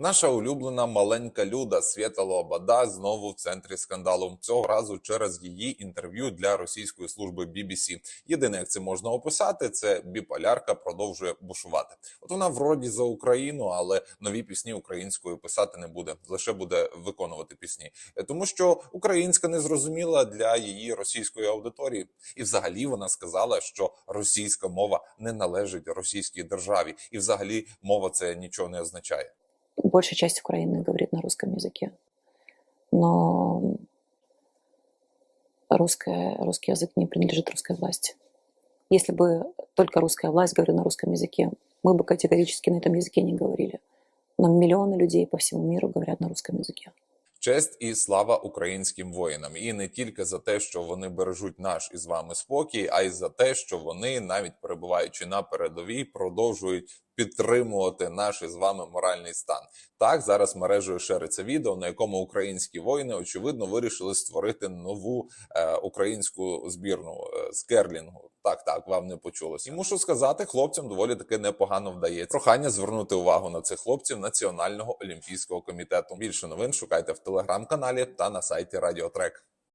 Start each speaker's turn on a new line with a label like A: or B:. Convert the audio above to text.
A: Наша улюблена маленька люда Свєта Лобода знову в центрі скандалу. Цього разу через її інтерв'ю для російської служби BBC. Єдине, як це можна описати, це біполярка продовжує бушувати. От вона вроді за Україну, але нові пісні українською писати не буде лише буде виконувати пісні, тому що українська не зрозуміла для її російської аудиторії, і взагалі вона сказала, що російська мова не належить російській державі, і взагалі мова це нічого не означає
B: большая часть Украины говорит на русском языке. Но русская, русский язык не принадлежит русской власти. Если бы только русская власть говорила на русском языке, мы бы категорически на этом языке не говорили. Но миллионы людей по всему миру говорят на русском языке.
A: Честь і слава українським воїнам, і не тільки за те, що вони бережуть наш із вами спокій, а й за те, що вони, навіть перебуваючи на передовій, продовжують підтримувати наш із вами моральний стан. Так зараз мережею шириться відео, на якому українські воїни очевидно вирішили створити нову е, українську збірну е, з керлінгу. Так, так, вам не почулось. І мушу сказати, хлопцям доволі таки непогано вдається. Прохання звернути увагу на цих хлопців Національного олімпійського комітету. Більше новин шукайте в телеграм-каналі та на сайті Радіотрек.